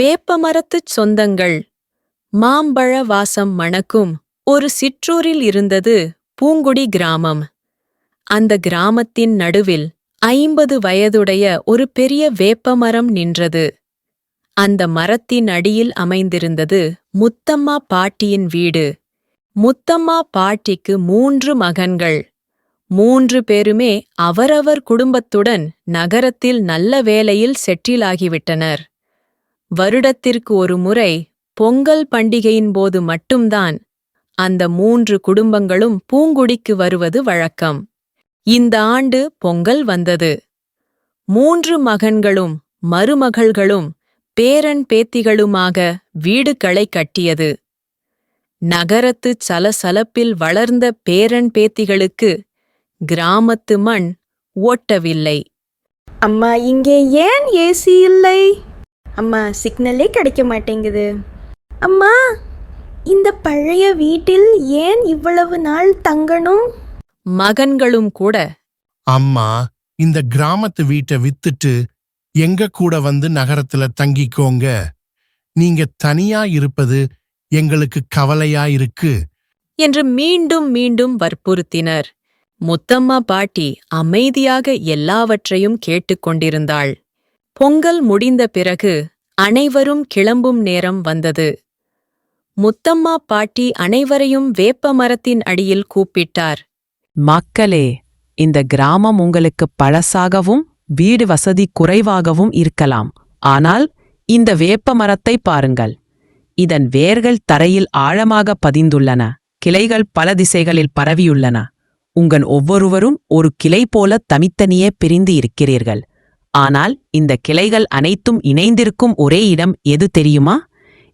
வேப்பமரத்துச் சொந்தங்கள். மாம்பழ வாசம் மணக்கும் ஒரு சிற்றூரில் இருந்தது பூங்குடி கிராமம். அந்த கிராமத்தின் நடுவில் ஐம்பது வயதுடைய ஒரு பெரிய வேப்பமரம் நின்றது. அந்த மரத்தின் அடியில் அமைந்திருந்தது முத்தம்மா பாட்டியின் வீடு. முத்தம்மா பாட்டிக்கு மூன்று மகன்கள். மூன்று பேருமே அவரவர் குடும்பத்துடன் நகரத்தில் நல்ல வேலையில் செட்டிலாகிவிட்டனர். வருடத்திற்கு ஒரு முறை பொங்கல் பண்டிகையின் போது மட்டும்தான் அந்த மூன்று குடும்பங்களும் பூங்குடிக்கு வருவது வழக்கம். இந்த ஆண்டு பொங்கல் வந்தது. மூன்று மகன்களும் மருமகள்களும் பேரன் பேத்திகளுமாக வீடுகளை கட்டியது. நகரத்துச் சலசலப்பில் வளர்ந்த பேரன் பேத்திகளுக்கு கிராமத்து மண் ஓட்டவில்லை அம்மா இங்கே ஏன் ஏசி இல்லை? அம்மா சிக்னலே கிடைக்க மாட்டேங்குது. அம்மா இந்த பழைய வீட்டில் ஏன் இவ்வளவு நாள் தங்கணும்? மகன்களும் கூட அம்மா இந்த கிராமத்து வீட்டை வித்துட்டு எங்க கூட வந்து நகரத்துல தங்கிக்கோங்க. நீங்க தனியா இருப்பது எங்களுக்கு கவலையா இருக்கு. என்று மீண்டும் மீண்டும் வற்புறுத்தினர். முத்தம்மா பாட்டி அமைதியாக எல்லாவற்றையும் கேட்டுக்கொண்டிருந்தாள். பொங்கல் முடிந்த பிறகு அனைவரும் கிளம்பும் நேரம் வந்தது. முத்தம்மா பாட்டி அனைவரையும் வேப்ப மரத்தின் அடியில் கூப்பிட்டார். மக்களே இந்த கிராமம் உங்களுக்கு பழசாகவும் வீடு வசதி குறைவாகவும் இருக்கலாம். ஆனால் இந்த வேப்ப மரத்தை பாருங்கள். இதன் வேர்கள் தரையில் ஆழமாக பதிந்துள்ளன. கிளைகள் பல திசைகளில் பரவியுள்ளன. உங்கள் ஒவ்வொருவரும் ஒரு கிளை போல தனித்தனியே பிரிந்து இருக்கிறீர்கள். ஆனால் இந்த கிளைகள் அனைத்தும் இணைந்திருக்கும் ஒரே இடம் எது தெரியுமா?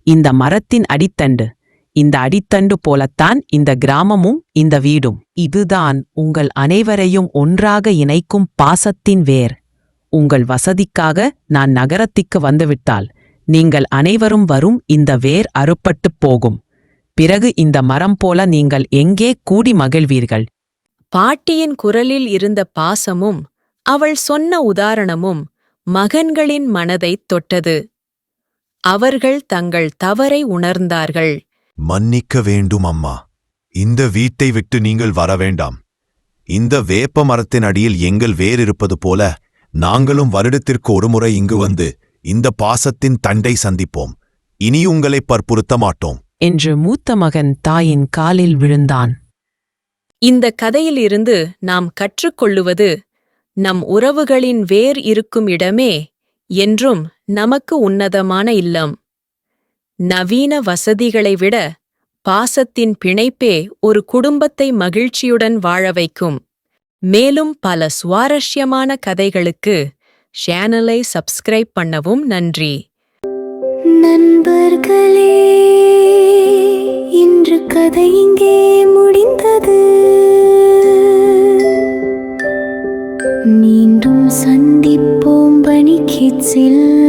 இந்த மரத்தின் அடித்தண்டு. இந்த அடித்தண்டு போலத்தான் இந்த கிராமமும் இந்த வீடும். இதுதான் உங்கள் அனைவரையும் ஒன்றாக இணைக்கும் பாசத்தின் வேர். உங்கள் வசதிக்காக நான் நகரத்திற்கு வந்துவிட்டால் நீங்கள் அனைவரும் வரும் இந்த வேர் அறுப்பட்டுப் போகும். பிறகு இந்த மரம் போல நீங்கள் எங்கே கூடி மகிழ்வீர்கள்? பாட்டியின் குரலில் இருந்த பாசமும் அவள் சொன்ன உதாரணமும் மகன்களின் மனதைத் தொட்டது. அவர்கள் தங்கள் தவறை உணர்ந்தார்கள். மன்னிக்க வேண்டும் அம்மா. இந்த வீட்டை விட்டு நீங்கள் வர வேண்டாம். இந்த வேப்ப மரத்தின் அடியில் எங்கள் வேர் இருப்பது போல நாங்களும் வருடத்திற்கு ஒருமுறை இங்கு வந்து இந்த பாசத்தின் தண்டை சந்திப்போம். இனி உங்களை பற்புறுத்த மாட்டோம். என்று மூத்த மகன் தாயின் காலில் விழுந்தான். இந்த கதையிலிருந்து நாம் கற்றுக்கொள்ளுவது நம் உறவுகளின் வேர் இருக்கும் இடமே என்றும் நமக்கு உன்னதமான இல்லம். நவீன வசதிகளை விட பாசத்தின் பிணைப்பே ஒரு குடும்பத்தை மகிழ்ச்சியுடன் வாழ வைக்கும். மேலும் பல சுவாரஸ்யமான கதைகளுக்கு சேனலை சப்ஸ்கிரைப் பண்ணவும் நன்றி. நண்பர்களே இன்று கதை இங்கே สิ้